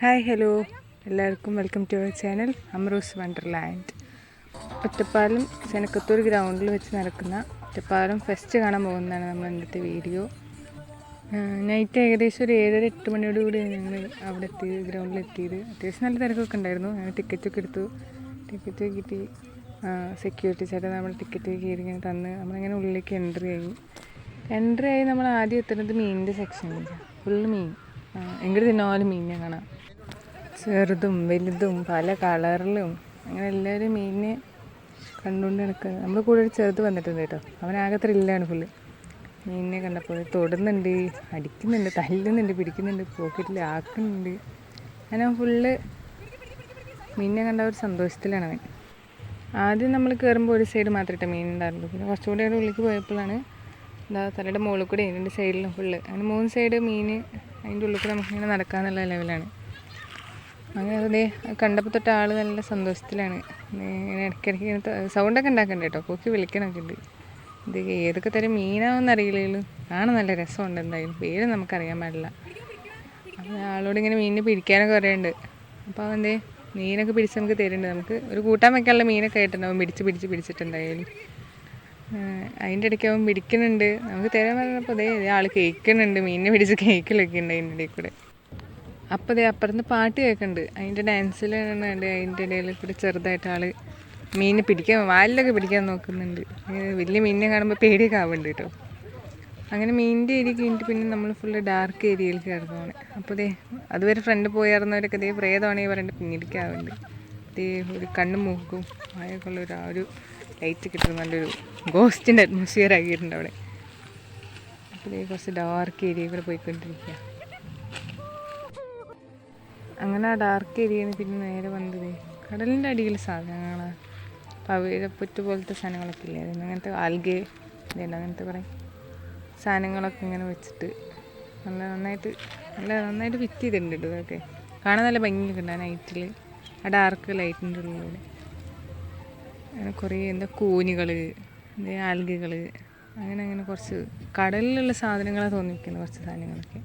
Hi hello എല്ലാവർക്കും welcome to our channel Amrus wonderland Ottapalam Senakkathur ഗ്രൗണ്ടിൽ വെച്ച് നടക്കുന്ന ഒറ്റപ്പാലം ഫെസ്റ്റ് കാണാൻ പോകുന്നതാണ് നമ്മൾ ഇന്നത്തെ വീഡിയോ നൈറ്റ് ഏകദേശം ഒരു ഏഴര എട്ട് മണിയോട് കൂടി ഞങ്ങൾ അവിടെ എത്തി ഗ്രൗണ്ടിൽ എത്തിയത്. അത്യാവശ്യം നല്ല തിരക്കൊക്കെ ഉണ്ടായിരുന്നു. ഞങ്ങൾ ടിക്കറ്റൊക്കെ എടുത്തു. ടിക്കറ്റ് കിട്ടി. സെക്യൂരിറ്റി ചേട്ടൻ നമ്മൾ ടിക്കറ്റ് കയറി ഇങ്ങനെ തന്ന്. നമ്മളിങ്ങനെ ഉള്ളിലേക്ക് എൻട്രി ആയി. എൻട്രി ആയി നമ്മൾ ആദ്യം എത്തുന്നത് മീനിന്റെ സെക്ഷനിലാണ് ഫുള്ള് മീൻ. എങ്കിൽ തിന്നാലും മീനിനെ കാണാം. ചെറുതും വലുതും പല കളറിലും അങ്ങനെ എല്ലാവരും മീനിനെ കണ്ടുകൊണ്ട് നടക്കുക നമ്മൾ കൂടെ ഒരു ചെറുത് വന്നിട്ടുണ്ട് കേട്ടോ. അവനാകെ ത്രില്ലാണ് ഫുള്ള് മീനിനെ കണ്ടപ്പോൾ തൊടുന്നുണ്ട് അടിക്കുന്നുണ്ട് തല്ലുന്നുണ്ട് പിടിക്കുന്നുണ്ട് പോക്കറ്റിൽ ആക്കുന്നുണ്ട്. അങ്ങനെ ഫുള്ള് മീനിനെ കണ്ട ഒരു സന്തോഷത്തിലാണ് അവൻ. ആദ്യം നമ്മൾ കയറുമ്പോൾ ഒരു സൈഡ് മാത്രമേ മീൻ ഉണ്ടായിരുള്ളൂ പിന്നെ കുറച്ചുകൂടി അവിടെ ഉള്ളിലേക്ക് പോയപ്പോഴാണ് എന്താ തലയുടെ മുകളിൽ കൂടെ രണ്ട് സൈഡിലും ഫുള്ള് അങ്ങനെ മൂന്ന് സൈഡ് മീൻ അതിന്റെ ഉള്ളിൽ കൂടെ നമുക്കിങ്ങനെ നടക്കാന്നുള്ള ലെവലാണ് അങ്ങനെ അതേ കണ്ടപ്പോൾ തൊട്ട് ആൾ നല്ല സന്തോഷത്തിലാണ്. ഇങ്ങനെ ഇടയ്ക്കിടയ്ക്ക് ഇങ്ങനെ സൗണ്ടൊക്കെ ഉണ്ടാക്കണ്ട കേട്ടോ കൊക്കി വിളിക്കണമൊക്കെ ഉണ്ട്. ഇത് ഏതൊക്കെ തരം മീനാണെന്ന് അറിയില്ലല്ലോ ആണ് നല്ല രസമുണ്ട് എന്തായാലും. പേര് നമുക്കറിയാൻ പാടില്ല. അപ്പോൾ ആളോട് ഇങ്ങനെ മീനിനെ പിടിക്കാനൊക്കെ പറയുന്നുണ്ട് അപ്പോൾ അവന്റെ മീനൊക്കെ പിടിച്ച് നമുക്ക് തരുന്നുണ്ട് നമുക്ക് ഒരു കൂട്ടാൻ വെക്കാനുള്ള മീനൊക്കെ ആയിട്ടുണ്ടാവും പിടിച്ച് പിടിച്ച് പിടിച്ചിട്ടുണ്ടായാലും അതിന്റെ ഇടയ്ക്ക് അവൻ പിടിക്കുന്നുണ്ട്. നമുക്ക് തരാൻ പറഞ്ഞപ്പോൾ അതേ ആൾ കേൾക്കുന്നുണ്ട്. മീനിനെ പിടിച്ച് കേക്കിലൊക്കെ ഉണ്ട് അതിന്റെ ഇടയിൽ കൂടെ. അപ്പോൾ ദേ അപ്പുറത്ത് പാട്ട് കേൾക്കുന്നുണ്ട് അതിന്റെ ഡാൻസിലാണ് അതിന്റെ ഇടയിൽ കൂടി ചെറുതായിട്ട് ആൾ മീനിനെ പിടിക്കാൻ വാലിലൊക്കെ പിടിക്കാൻ നോക്കുന്നുണ്ട്. വലിയ മീനിനെ കാണുമ്പോൾ പേടിയൊക്കെ ആവുന്നുണ്ട് കേട്ടോ അങ്ങനെ മീനിന്റെ ഏരിയ കഴിഞ്ഞിട്ട് പിന്നെ നമ്മൾ ഫുൾ ഡാർക്ക് ഏരിയയിലേക്ക് കിടക്കുകയാണ് അപ്പോൾ ദേ അതുവരെ ഫ്രണ്ട് പോയായിരുന്നവരൊക്കെ ദേ ഈ പറഞ്ഞിട്ട് പിന്നിടിക്കാവുന്നുണ്ട് ദേ ഒരു കണ്ണും മൂക്കും ആയൊക്കെ ഉള്ള ഒരു ആ ഒരു ലൈറ്റ് കിട്ടുന്ന നല്ലൊരു ഗോസ്റ്റിന്റെ അറ്റ്മോസ്ഫിയർ ആക്കിയിട്ടുണ്ട് അവിടെ. അപ്പോൾ ദേ കുറച്ച് ഡാർക്ക് ഏരിയ കൂടെ പോയിക്കൊണ്ടിരിക്കുക അങ്ങനെ ആ ഡാർക്ക് ഏരിയയിൽ പിന്നെ നേരെ വന്നത്. കടലിന്റെ അടിയിൽ സാധനങ്ങളാണ് പവിഴപ്പുറ്റ് പോലത്തെ സാധനങ്ങളൊക്കെ ഇല്ലേ? അതിന് അങ്ങനത്തെ ആൽഗെ ഇതേണ്ട? അങ്ങനത്തെ കുറേ സാധനങ്ങളൊക്കെ ഇങ്ങനെ വെച്ചിട്ട് നല്ല നന്നായിട്ട് നല്ല നന്നായിട്ട് ഫിറ്റ് ചെയ്തിട്ടുണ്ട് ഇതൊക്കെ. കാണാൻ നല്ല ഭംഗിയൊക്കെ ഉണ്ട് ആ നൈറ്റിൽ ആ ഡാർക്ക് ലൈറ്റിന്റെ ഉള്ളിലൂടെ. അങ്ങനെ കുറേ എന്താ കൂനികൾ ആൽഗകൾ അങ്ങനെ അങ്ങനെ കുറച്ച് കടലിലുള്ള സാധനങ്ങളെ തോന്നിയിരിക്കുന്നത് കുറച്ച് സാധനങ്ങളൊക്കെ.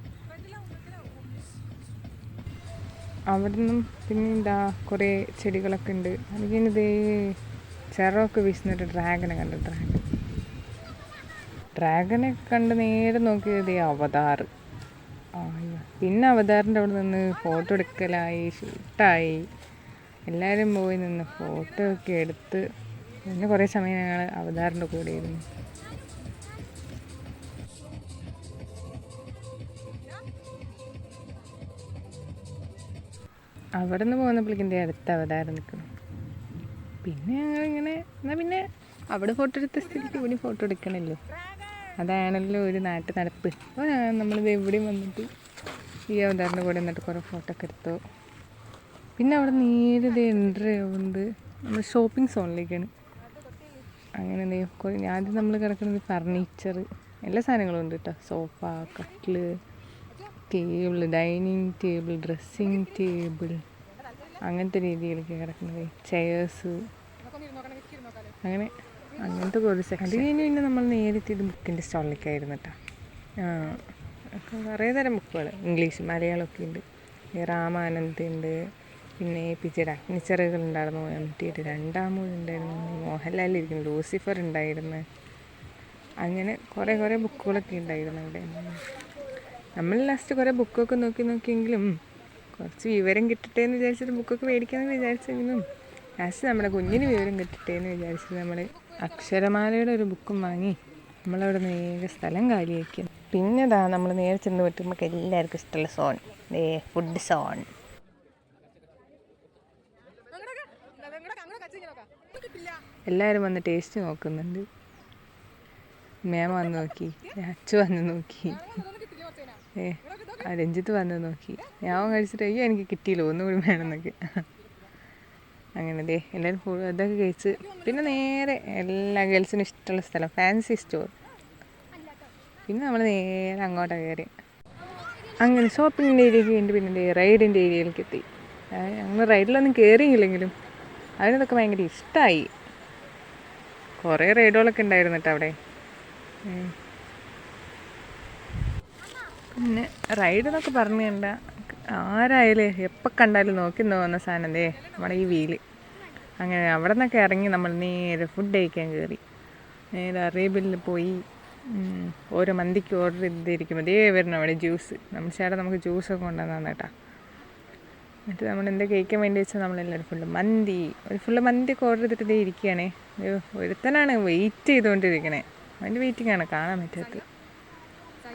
അവിടെ നിന്നും പിന്നെ എന്താ കുറേ ചെടികളൊക്കെ ഉണ്ട്. അത് കഴിഞ്ഞ് ഇതേ ചിറമൊക്കെ വീശുന്നൊരു ഡ്രാഗനെ കണ്ടു ഡ്രാഗൺ ഡ്രാഗനെ കണ്ട് നേരെ നോക്കിയത് അവതാർ. പിന്നെ അവതാറിന്റെ അവിടെ നിന്ന് ഫോട്ടോ എടുക്കലായി ഷൂട്ടായി. എല്ലാവരും പോയി നിന്ന് ഫോട്ടോ ഒക്കെ എടുത്ത്. പിന്നെ കുറേ സമയം ഞങ്ങൾ അവതാറിന്റെ കൂടെ ഇരുന്നു. അവിടെ നിന്ന് പോകുന്നപ്പോഴേക്കും എന്റെ അടുത്ത അവതാരം നിൽക്കണം പിന്നെ ഞങ്ങളിങ്ങനെ എന്നാൽ പിന്നെ അവിടെ ഫോട്ടോ എടുത്ത സ്ഥിതിക്ക് ഇവിടെ ഫോട്ടോ എടുക്കണമല്ലോ അതാണല്ലോ ഒരു നാട്ടു നടപ്പ്. അപ്പോൾ നമ്മളിത് എവിടെയും വന്നിട്ട് ഈ അവതാറിന്റെ കൂടെ നിന്നിട്ട് കുറേ ഫോട്ടോ ഒക്കെ എടുത്തു. പിന്നെ അവിടെ നേരെ ഇത് എൻട്രി ആവുന്നത് നമ്മൾ ഷോപ്പിംഗ് സോണിലേക്കാണ് അങ്ങനെ ആദ്യം നമ്മൾ കിടക്കുന്നത് ഫർണിച്ചർ എല്ലാ സാധനങ്ങളും ഉണ്ട് കേട്ടോ സോഫ കട്ടിൽ table dining table dressing table അങ്ങനത്തെ രീതിയിലൊക്കെ കിടക്കുന്നത്. ചെയേഴ്സ്. അങ്ങനെ അങ്ങനത്തെ കുറേ സെക്കൻഡ് കഴിഞ്ഞ് പിന്നെ നമ്മൾ നേരിട്ട് ഇത് ബുക്കിന്റെ സ്റ്റാളിലേക്കായിരുന്നു കേട്ടോ. കുറേ തരം ബുക്കുകൾ ഇംഗ്ലീഷ് മലയാളമൊക്കെ ഉണ്ട്. ഈ രാമാനന്ദ് ഉണ്ട് പിന്നെ എ പി ജെ അഗ്നിച്ചറുകൾ ഉണ്ടായിരുന്നു എം ടിയുടെ രണ്ടാമൂഴ് ഉണ്ടായിരുന്നു മോഹൻലാൽ ഇരിക്കുന്നു ലൂസിഫർ ഉണ്ടായിരുന്നു. അങ്ങനെ കുറേ കുറേ ബുക്കുകളൊക്കെ ഉണ്ടായിരുന്നു അവിടെ. നമ്മൾ ലാസ്റ്റ് കുറേ ബുക്കൊക്കെ നോക്കി നോക്കിയെങ്കിലും കുറച്ച് വിവരം കിട്ടട്ടെ എന്ന് വിചാരിച്ചിട്ട് ബുക്കൊക്കെ മേടിക്കാമെന്ന് വിചാരിച്ചെങ്കിലും ലാസ്റ്റ് നമ്മുടെ കുഞ്ഞിന് വിവരം കിട്ടട്ടെ എന്ന് വിചാരിച്ചിട്ട് നമ്മൾ അക്ഷരമാലയുടെ ഒരു ബുക്കും വാങ്ങി നമ്മളവിടെ നേരെ സ്ഥലം കാലിയാക്കി. പിന്നെ ഇതാ നമ്മൾ നേരെ ചെന്ന് വിട്ട് നമുക്ക് എല്ലാവർക്കും ഇഷ്ടമുള്ള സോൺ ഏ ഫുഡ് സോൺ എല്ലാവരും വന്ന് ടേസ്റ്റ് നോക്കുന്നുണ്ട്. മേമ വന്ന് നോക്കി. അച്ചു വന്ന് നോക്കി. ഏ ആ രഞ്ജിത്ത് വന്ന് നോക്കി. ഞാൻ കഴിച്ചിട്ട് അയ്യോ എനിക്ക് കിട്ടിയില്ല ഒന്നുകൂടി വേണമെന്നൊക്കെ. അങ്ങനെ ദേ എല്ലാവരും ഇതൊക്കെ കഴിച്ച് പിന്നെ നേരെ എല്ലാ ഗേൾസിനും ഇഷ്ടമുള്ള സ്ഥലം ഫാൻസി സ്റ്റോർ. പിന്നെ നമ്മൾ നേരെ അങ്ങോട്ട് കയറി. അങ്ങനെ ഷോപ്പിങ്ങിന്റെ ഏരിയ കഴിഞ്ഞിട്ട് പിന്നെ റൈഡിന്റെ ഏരിയയിലേക്ക് എത്തി. ഞങ്ങൾ റൈഡിലൊന്നും കയറിയില്ലെങ്കിലും അതിനതൊക്കെ ഭയങ്കര ഇഷ്ടമായി കുറേ റൈഡുകളൊക്കെ ഉണ്ടായിരുന്നു കേട്ടോ അവിടെ. പിന്നെ റൈഡ് എന്നൊക്കെ പറഞ്ഞു കണ്ട ആരായാലും എപ്പോൾ കണ്ടാലും നോക്കി തോന്നുന്ന സാധനം ദേ നമ്മുടെ ഈ വീൽ അങ്ങനെ അവിടെ നിന്നൊക്കെ ഇറങ്ങി നമ്മൾ നേരെ ഫുഡ് കഴിക്കാൻ കയറി നേരെ അറേബ്യയിൽ പോയി ഓരോ മന്തിക്ക് ഓർഡർ ചെയ്തിരിക്കുമ്പോൾ ദേ വരണം അവിടെ ജ്യൂസ് നമ്മൾ ചേട്ടാ നമുക്ക് ജ്യൂസൊക്കെ കൊണ്ടുവന്നാണ് കേട്ടോ. എന്നിട്ട് നമ്മൾ എന്താ കഴിക്കാൻ വേണ്ടി വെച്ചാൽ നമ്മളെല്ലാവരും ഫുള്ള് മന്തി. ഒരു ഫുള്ള് മന്തിയൊക്കെ ഓർഡർ ചെയ്തിട്ട് ഇതേ ഇരിക്കുകയാണേ. ഒരുത്തനാണ് വെയിറ്റ് ചെയ്തുകൊണ്ടിരിക്കണേ. അവന്റെ വെയിറ്റിംഗ് ആണ് കാണാൻ പറ്റാത്തത്.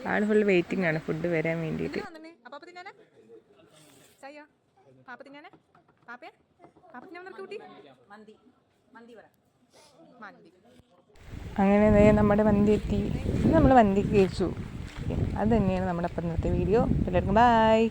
ആൾ ഫുള്ള് വെയിറ്റിംഗ് ആണ്. ഫുഡ് വരാൻ വേണ്ടിയിട്ട്. അങ്ങനെ ദേ നമ്മുടെ വണ്ടി എത്തി. നമ്മൾ വണ്ടി കഴിച്ചു. അത് തന്നെയാണ് നമ്മുടെ ഇന്നത്തെ വീഡിയോ. എല്ലാവർക്കും ബായ്